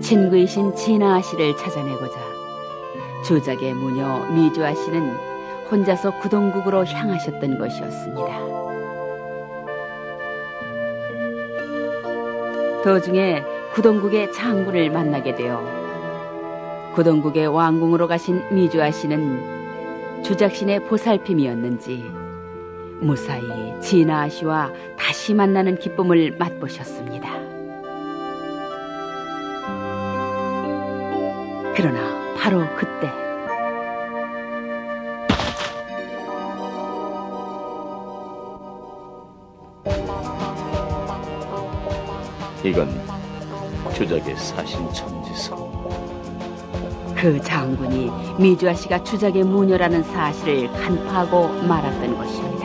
친구이신 진아 씨를 찾아내고자 조작의 무녀 미주아 씨는 혼자서 구동국으로 향하셨던 것이었습니다. 도중에 구동국의 장군을 만나게 되어 구동국의 왕궁으로 가신 미주아 씨는 조작신의 보살핌이었는지 무사히 진아 씨와 다시 만나는 기쁨을 맛보셨습니다. 그러나 바로 그때 이건 조작의 사신천지서. 그 장군이 미주아 씨가 주작의 무녀라는 사실을 간파하고 말았던 것입니다.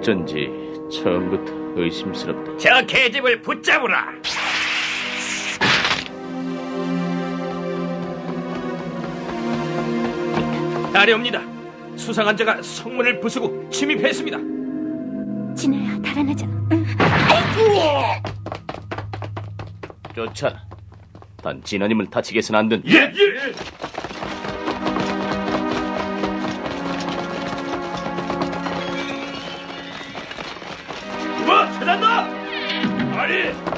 어쩐지 처음부터 의심스럽다. 저 계집을 붙잡으라. 아래옵니다. 수상한 자가 성문을 부수고 침입했습니다. 진아야, 달아나자. 쫓아. 단 진아님을 다치게 해서는 안 된다. 예, 예.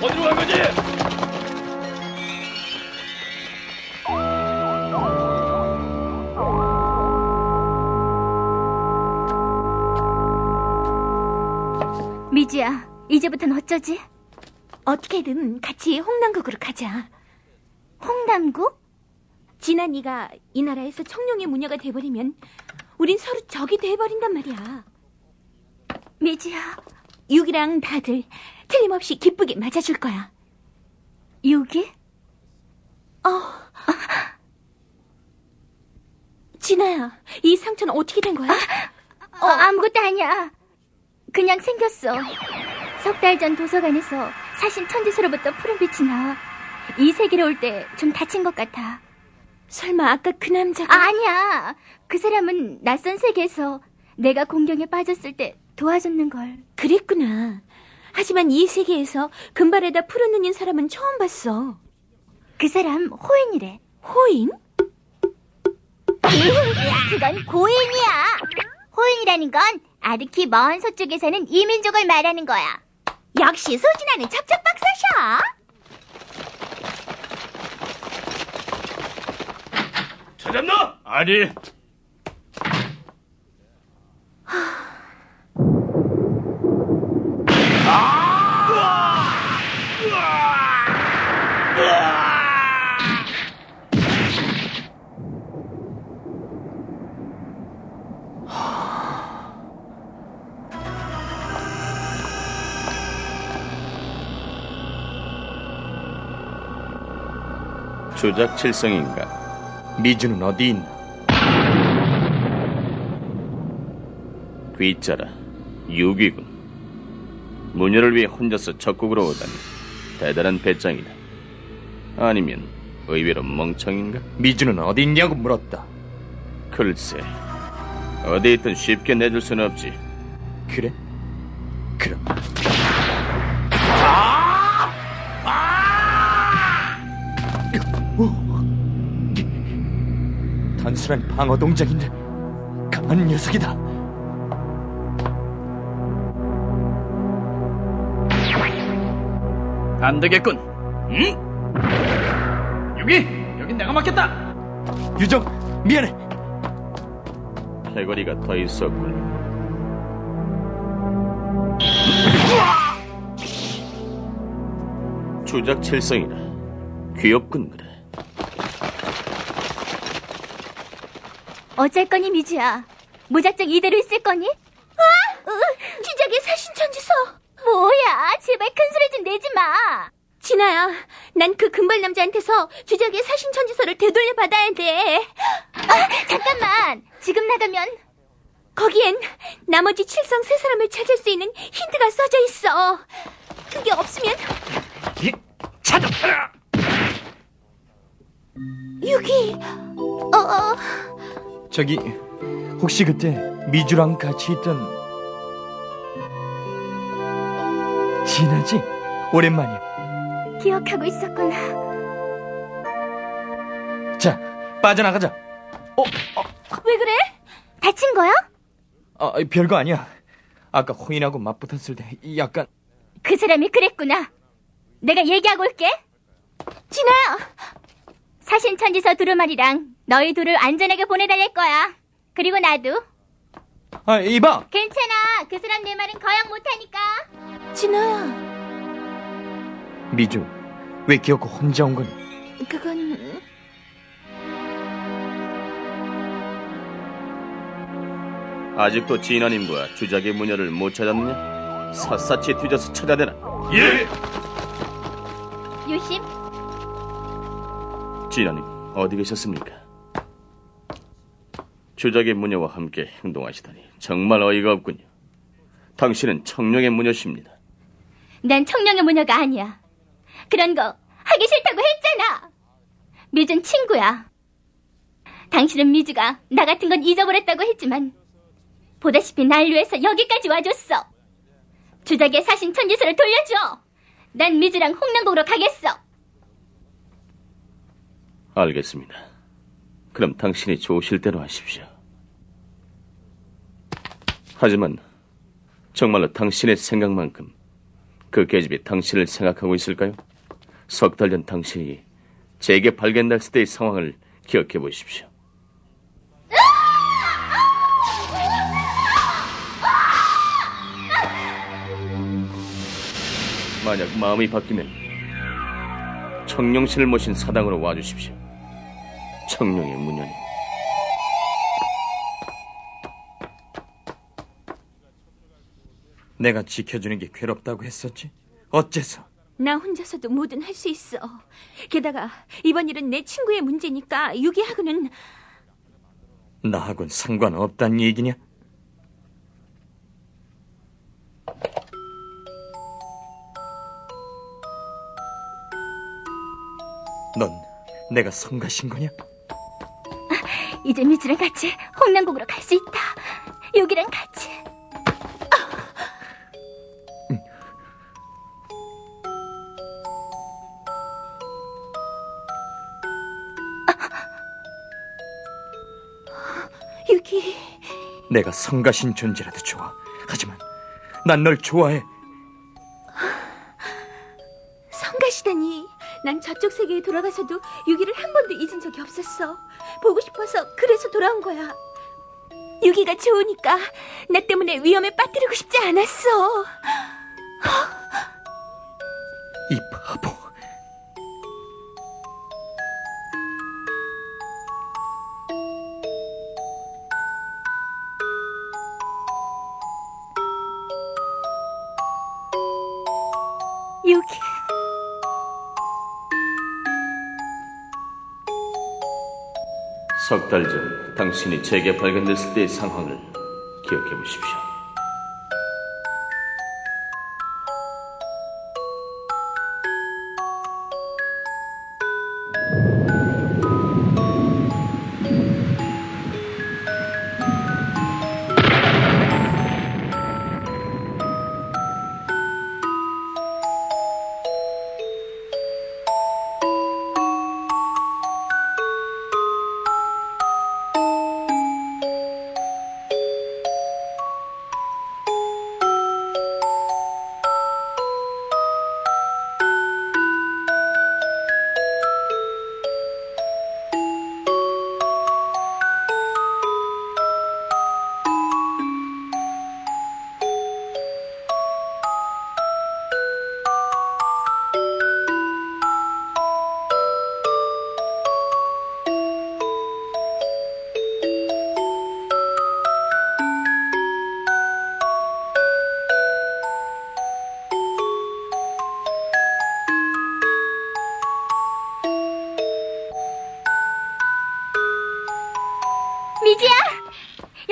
어디로 간 거지? 미지야, 이제부턴 어쩌지? 어떻게든 같이 홍남국으로 가자. 홍남국? 진아 네가 이 나라에서 청룡의 무녀가 돼버리면 우린 서로 적이 돼버린단 말이야. 미지야, 육이랑 다들 틀림없이 기쁘게 맞아줄 거야. 육이? 어. 진아야, 이 상처는 어떻게 된 거야? 어, 아무것도 아니야. 그냥 생겼어. 석 달 전 도서관에서 사신 천지서로부터 푸른빛이 나와. 이 세계로 올 때 좀 다친 것 같아. 설마 아까 그 남자가 아, 아니야. 그 사람은 낯선 세계에서 내가 공경에 빠졌을 때 도와줬는 걸. 그랬구나. 하지만 이 세계에서 금발에다 푸른 눈인 사람은 처음 봤어. 그 사람 호인이래. 호인? 그건 고인이야. 호인이라는 건 아르키 먼 서쪽에 사는 이민족을 말하는 거야. 역시 소진아는 첩첩 박사셔. 찾았나? 아니. 조작 칠성인가? 미주는 어디 있나? 귀자라 유귀군. 무녀를 위해 혼자서 적국으로 오다니 대단한 배짱이다. 아니면 의외로 멍청인가? 미주는 어디 있냐고 물었다. 글쎄 어디 있든 쉽게 내줄 수는 없지. 그래? 그럼 단순한 방어 동작인데 강한 녀석이다. 안 되겠군. 응? 여기, 여긴 내가 맡겠다. 유정 미안해. 패거리가 더 있었군. 조작 칠성이라 귀엽군 그래. 어쩔 거니 미주야? 무작정 이대로 있을 거니? 아! 주작의 사신 천지서. 뭐야? 제발 큰 소리 좀 내지 마. 진아야, 난 그 금발 남자한테서 주작의 사신 천지서를 되돌려 받아야 돼. 아, 잠깐만. 지금 나가면 거기엔 나머지 칠성 세 사람을 찾을 수 있는 힌트가 써져 있어. 그게 없으면 이, 찾았다! 유기. 어, 어. 저기 혹시 그때 미주랑 같이 있던 진아지? 오랜만이야. 기억하고 있었구나. 자, 빠져나가자. 어, 왜 그래? 다친 거야? 아, 별거 아니야. 아까 호인하고 맞붙었을 때 약간 그 사람이 그랬구나. 내가 얘기하고 올게. 진아야. 사신천지서 두루마리랑 너희 둘을 안전하게 보내달릴 거야. 그리고 나도. 아, 이봐. 괜찮아. 그 사람 내 말은 거역 못하니까. 진아야. 미주, 왜 기어코 혼자 온 거니? 그건 아직도 진아님과 주작의 무녀를 못 찾았느냐? 샅샅이 뒤져서 찾아내라. 예. 유심, 진아님, 어디 계셨습니까? 주작의 무녀와 함께 행동하시다니 정말 어이가 없군요. 당신은 청룡의 무녀십니다. 난 청룡의 무녀가 아니야. 그런 거 하기 싫다고 했잖아. 미준 친구야. 당신은 미주가 나 같은 건 잊어버렸다고 했지만 보다시피 날 위해서 여기까지 와줬어. 주작의 사신 천지서를 돌려줘. 난 미주랑 홍남국으로 가겠어. 알겠습니다. 그럼 당신이 좋으실 대로 하십시오. 하지만 정말로 당신의 생각만큼 그 계집이 당신을 생각하고 있을까요? 석 달 전 당신이 제게 발견됐을 때의 상황을 기억해 보십시오. 만약 마음이 바뀌면 청룡신을 모신 사당으로 와주십시오. 청룡의 문연이 내가 지켜주는 게 괴롭다고 했었지? 어째서? 나 혼자서도 뭐든 할 수 있어. 게다가 이번 일은 내 친구의 문제니까 유기하고는 나하고는 상관없단 얘기냐? 넌 내가 성가신 거냐? 이제 미주랑 같이 홍남국으로 갈 수 있다. 여기랑 같이. 유기. 내가 성가신 존재라도 좋아. 하지만 난 널 좋아해. 성가시다니. 난 저쪽 세계에 돌아가서도 유기를 한 번도 잊은 적이 없었어. 보고 싶어서 그래서 돌아온 거야. 유기가 좋으니까 나 때문에 위험에 빠뜨리고 싶지 않았어. 이 바보. 석 달 전 당신이 제게 발견됐을 때의 상황을 기억해 보십시오.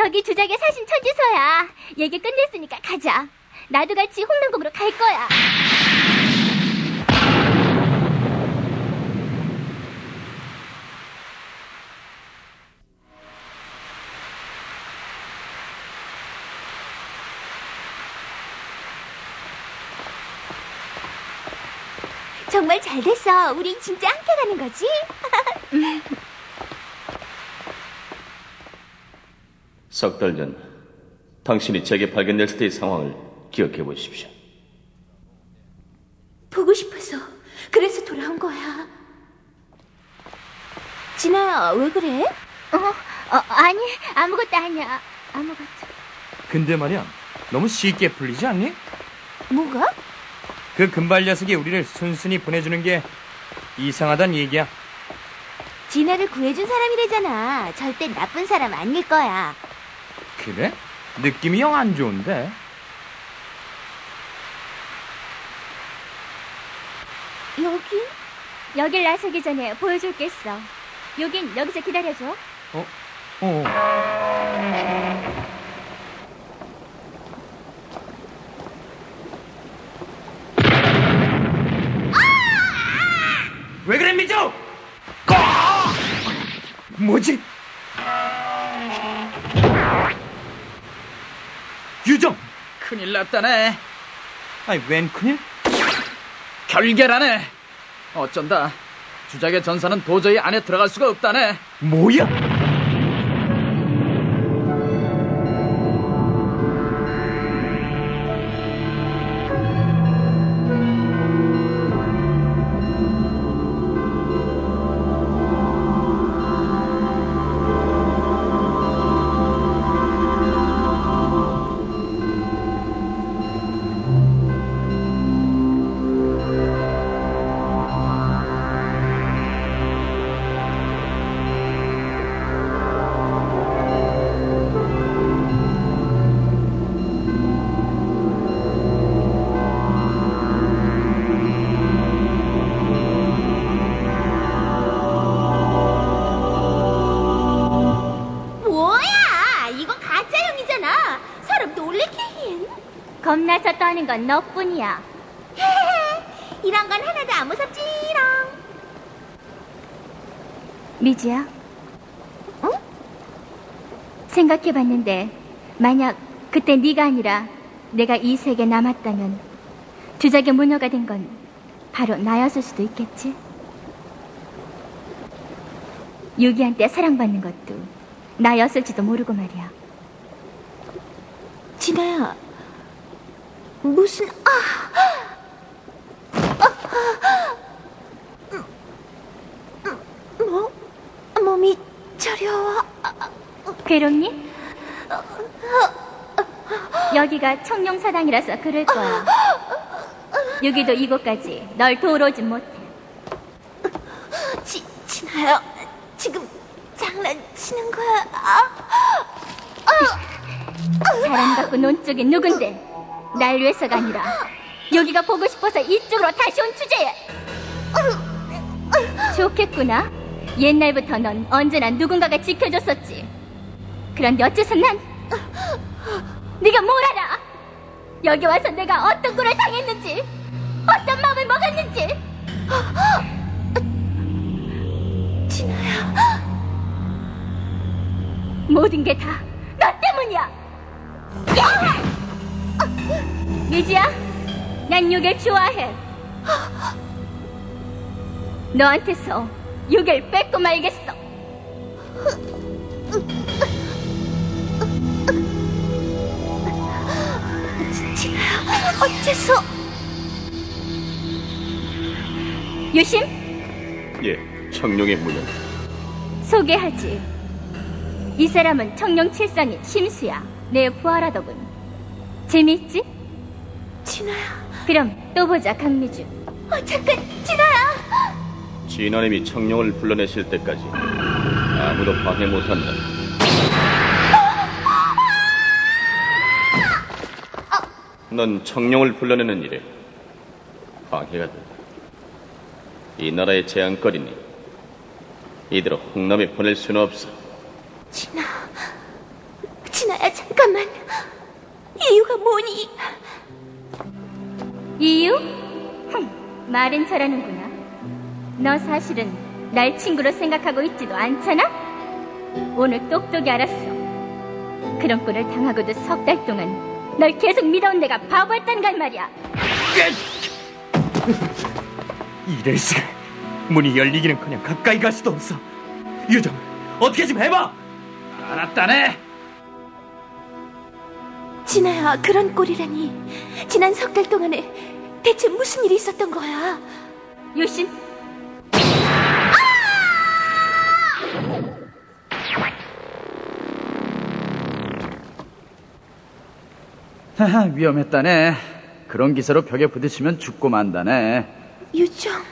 여기 주작의 사신 천지서야. 얘기 끝냈으니까 가자. 나도 같이 홍릉궁으로 갈 거야. 정말 잘 됐어. 우리 진짜 함께 가는 거지? 석 달 전 당신이 제게 발견됐을 때의 상황을 기억해 보십시오. 보고 싶어서. 그래서 돌아온 거야. 진아야, 왜 그래? 어, 어, 아니, 아무것도 아니야. 아무것도. 근데 말이야, 너무 쉽게 풀리지 않니? 뭐가? 그 금발 녀석이 우리를 순순히 보내주는 게 이상하단 얘기야. 진아를 구해준 사람이래잖아. 절대 나쁜 사람 아닐 거야. 그래? 느낌이 영 안 좋은데. 여기? 여길 나서기 전에 보여줄 게 있어. 여긴 여기서 기다려줘. 어? 어. 왜 그래, 미주? 뭐지? 유정! 큰일 났다네. 아니, 웬 큰일? 결계라네. 어쩐다. 주작의 전사는 도저히 안에 들어갈 수가 없다네. 뭐야? 뭐야! 떠는 건 너뿐이야. 이런 건 하나도 안 무섭지롱. 미지야, 어? 생각해봤는데 만약 그때 네가 아니라 내가 이 세계에 남았다면 주작의 무녀가 된 건 바로 나였을 수도 있겠지. 유기한테 사랑받는 것도 나였을지도 모르고 말이야. 진아야, 무슨, 아! 뭐? 몸이 저려워. 괴롭니? 여기가 청룡사당이라서 그럴 거야. 여기도 이곳까지 널 도우러 오진 못해. 지, 진아야, 지금 장난치는 거야? 아, 사람 갖고 논 쪽이 누군데? 날 위해서가 아니라 여기가 보고 싶어서 이쪽으로 다시 온 주제야. 좋겠구나. 옛날부터 넌 언제나 누군가가 지켜줬었지. 그런데 어째서 난 네가 뭘 알아? 여기 와서 내가 어떤 꼴을 당했는지, 어떤 마음을 먹었는지. 진아야. 모든 게 다 너 때문이야. 미지야, 난 요길 좋아해. 너한테서 요길 뺏고 말겠어. 어째서? 유심, 예, 청룡의 무녀. 소개하지. 이 사람은 청룡 칠성의 심수야. 내 부하라더군. 재미있지? 진아야. 그럼 또 보자, 강미주. 어, 잠깐, 진아야. 진화님이 청룡을 불러내실 때까지 아무도 방해 못한다. 넌 청룡을 불러내는 일에 방해가 된다. 이 나라의 재앙거리니 이대로 홍남에 보낼 수는 없어. 진아. 진아야, 잠깐만. 이유가 뭐니? 이유? 흠, 말은 잘하는구나. 너 사실은 날 친구로 생각하고 있지도 않잖아? 오늘 똑똑히 알았어. 그런 꼴을 당하고도 석 달 동안 널 계속 믿어온 내가 바보였다는 걸 말이야. 이럴 수가. 문이 열리기는커녕 가까이 갈 수도 없어. 유정, 어떻게 좀 해봐. 알았다네. 진아야, 그런 꼴이라니. 지난 석 달 동안에 대체 무슨 일이 있었던 거야? 유신, 하하, 위험했다네. 그런 기세로 벽에 부딪히면 죽고 만다네. 유정,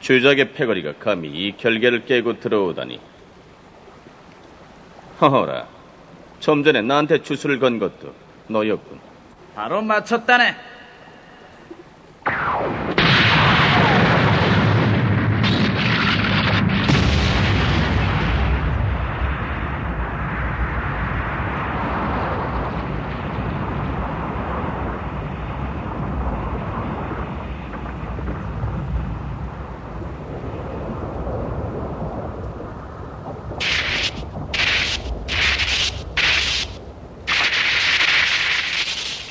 주작의 패거리가 감히 이 결계를 깨고 들어오다니. 허허라. 좀 전에 나한테 주술을 건 것도 너였군. 바로 맞췄다네.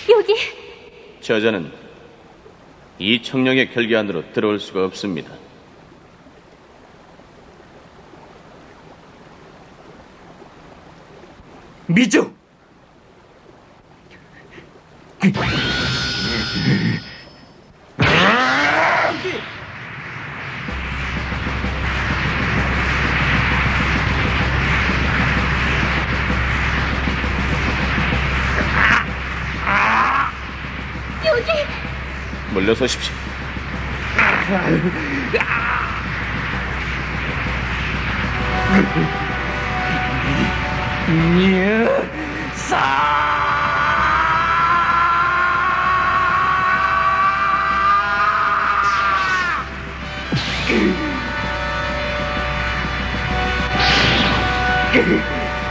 여기 저자는 이 청령의 결계 안으로 들어올 수가 없습니다. 미주! 물러서십시오.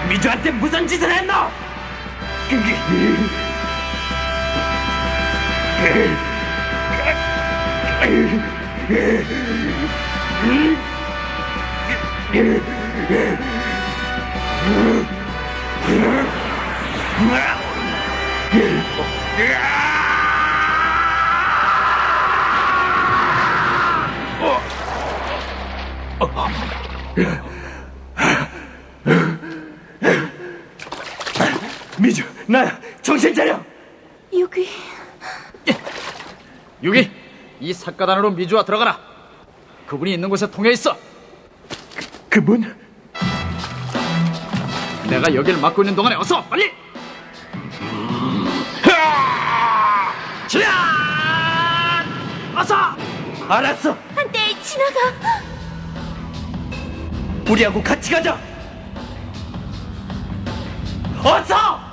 미주한테 무슨 짓을 했노? 미주, 나 정신 차려! 여기. 유기, 이 삿갓 안으로 미주와 들어가라. 그분이 있는 곳에 통해 있어. 그 분? 내가 여기를 막고 있는 동안에 어서 빨리. 지야! 어서! 알았어! 한때 진아가. 우리하고 같이 가자! 어서!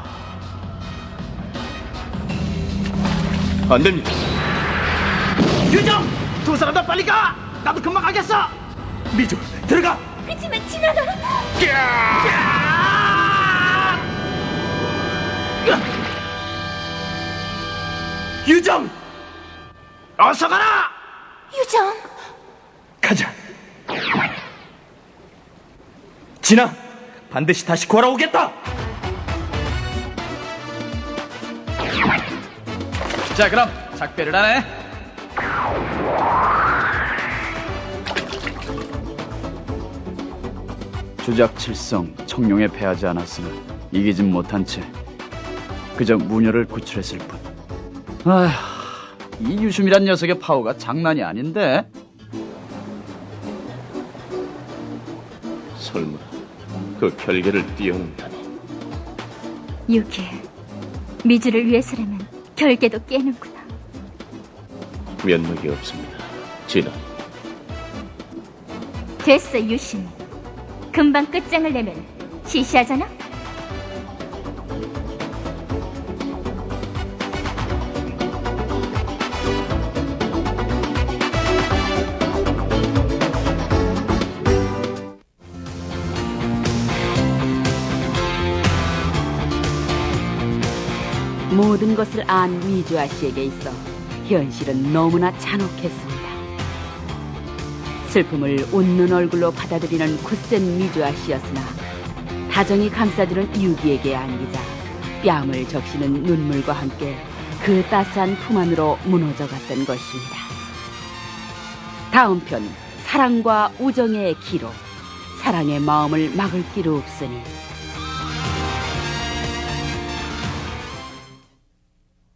안 됩니다. 유정! 두 사람 다 빨리 가! 나도 금방 가겠어! 미주, 들어가! 그치만 진아가. 유정! 어서 가라! 유정. 가자. 진아, 반드시 다시 돌아오겠다! 자, 그럼 작별을 하네. 주작칠성 청룡에 패하지 않았으나 이기진 못한 채 그저 무녀를 구출했을 뿐. 아휴, 이 유심이란 녀석의 파워가 장난이 아닌데. 설마 그 결계를 뛰어넘다니. 유기 미주를 위해서라면 결계도 깨는구나. 면목이 없습니다. 진아, 됐어 유신. 금방 끝장을 내면 시시하잖아. 모든 것을 안 미주아 씨에게 있어 현실은 너무나 잔혹했습니다. 슬픔을 웃는 얼굴로 받아들이는 굳센 미주아 씨였으나 다정히 감싸주는 유기에게 안기자 뺨을 적시는 눈물과 함께 그 따스한 품 안으로 무너져 갔던 것입니다. 다음 편 사랑과 우정의 기로 사랑의 마음을 막을 길이 없으니